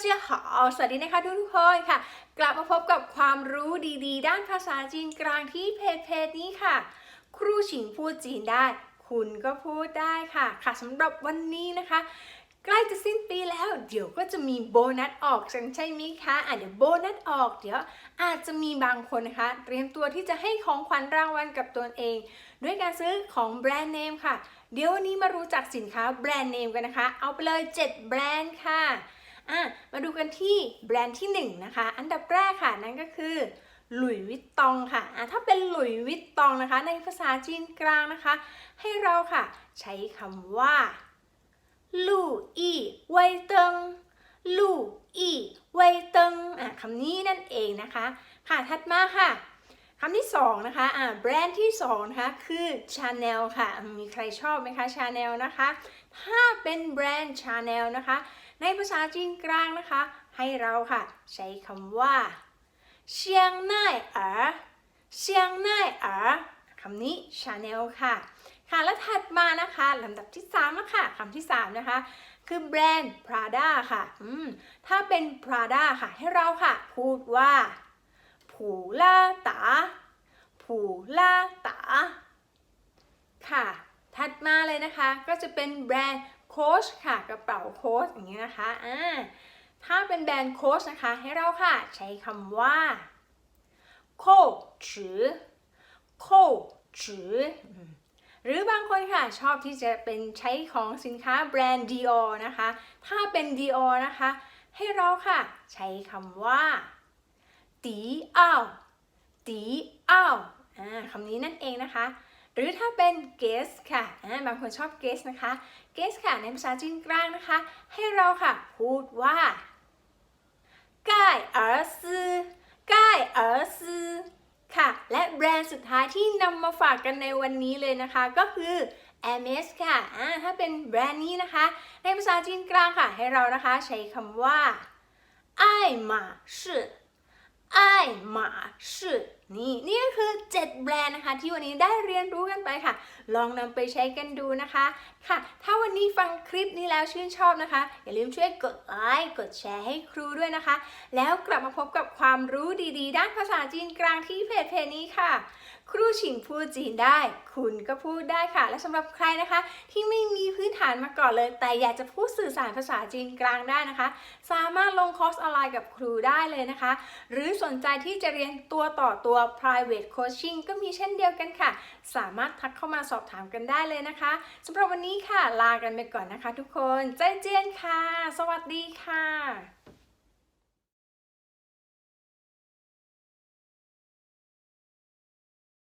เจียหอสวัสดีนะคะทุกคนค่ะ กลับมาพบกับความรู้ดีๆ ด้านภาษาจีนกลางที่เพจเพจนี้ค่ะ ครูฉิงพูดจีนได้ คุณก็พูดได้ค่ะ ค่ะสำหรับวันนี้นะคะ ใกล้จะสิ้นปีแล้ว เดี๋ยวก็จะมีโบนัสออกใช่ไหมคะอะเดี๋ยวโบนัสออกเดี๋ยวอาจจะมีบางคนนะคะ เตรียมตัวที่จะให้ของขวัญรางวัลกับตนเอง ด้วยการซื้อของแบรนด์เนมค่ะ เดี๋ยววันนี้มารู้จักสินค้าแบรนด์เนมกันนะคะ เอาไปเลย 7 แบรนด์ค่ะ อะมาดูกันที่แบรนด์ที่1นะคะ อันดับแรกค่ะนั่นก็คือหลุยวิตตองค่ะอะ ถ้าเป็นหลุยวิตตองนะคะ ในภาษาจีนกลางนะคะ ให้เราค่ะ ใช้คำว่าลู่อีไวเติงลู่อีไวเติงอะคำนี้นั่นเองนะคะ ค่ะถัดมาค่ะ คำที่สองนะคะอ่าแบรนด์ที่สองนะคะคือ Chanel ค่ะ มีใครชอบไหมคะ Chanel นะคะ ถ้าเป็นแบรนด์ Chanel นะคะ ในภาษาจีนกลางนะคะ ให้เราค่ะ ใช้คำว่าเชียงน่ายเอ๋อเชียงน่ายเอ๋อคำนี้ Chanel ค่ะ ค่ะ แล้วถัดมานะคะลำดับที่3แล้วค่ะคำที่ 3 นะคะ คือแบรนด์ Prada ค่ะ อืม ถ้าเป็น Prada ค่ะ ให้เราค่ะ พูดว่า ผูล่าตาผูล่าตาค่ะ ถัดมาเลยนะคะ ก็จะเป็นแบรนด์โค้ชค่ะ กระเป๋าโค้ชอย่างนี้นะคะอ่าถ้าเป็นแบรนด์โค้ชนะคะ ให้เราค่ะ ใช้คำว่าโคชือโคชือหรือบางคนค่ะชอบที่จะเป็นใช้ของสินค้าแบรนด์ Dior นะคะ ถ้าเป็น Dior นะคะ ให้เราค่ะ ใช้คำว่า ตีอ้าวตีอ้าวอ่าคำนี้นั่นเองนะคะ หรือถ้าเป็น guess ค่ะอ่าบางคนชอบ guess นะคะ guess ค่ะ ในภาษาจีนกลางนะคะ ให้เราค่ะ พูดว่าก่ายเอ๋อซื้อก่ายเอ๋อซื้อค่ะ และแบรนด์สุดท้ายที่นำมาฝากกันในวันนี้เลยนะคะ ก็คือ Hermes ค่ะอ่าถ้าเป็นแบรนด์นี้นะคะ ในภาษาจีนกลางค่ะ ให้เรานะคะใช้คำว่า爱马仕 爱马仕。 นี่นี่ก็คือ 7 แบรนด์นะคะ ที่วันนี้ได้เรียนรู้กันไปค่ะ ลองนำไปใช้กันดูนะคะค่ะ ถ้าวันนี้ฟังคลิปนี้แล้วชื่นชอบนะคะ อย่าลืมช่วยกดไลค์กดแชร์ให้ครูด้วยนะคะ แล้วกลับมาพบกับความรู้ดีๆ ด้านภาษาจีนกลางที่เพจเพจนี้ค่ะ ครูฉิงพูดจีนได้ คุณก็พูดได้ค่ะ และสำหรับใครนะคะ ที่ไม่มีพื้นฐานมาก่อนเลย แต่อยากจะพูดสื่อสารภาษาจีนกลางได้นะคะ สามารถลงคอร์สออนไลน์กับครูได้เลยนะคะ หรือสนใจที่จะเรียนตัวต่อตัว private coaching ก็มีเช่นเดียวกันค่ะ สามารถทักเข้ามาสอบถามกันได้เลยนะคะสำหรับวันนี้ค่ะ ลากันไปก่อนนะคะทุกคน ใจเจียนค่ะ สวัสดีค่ะ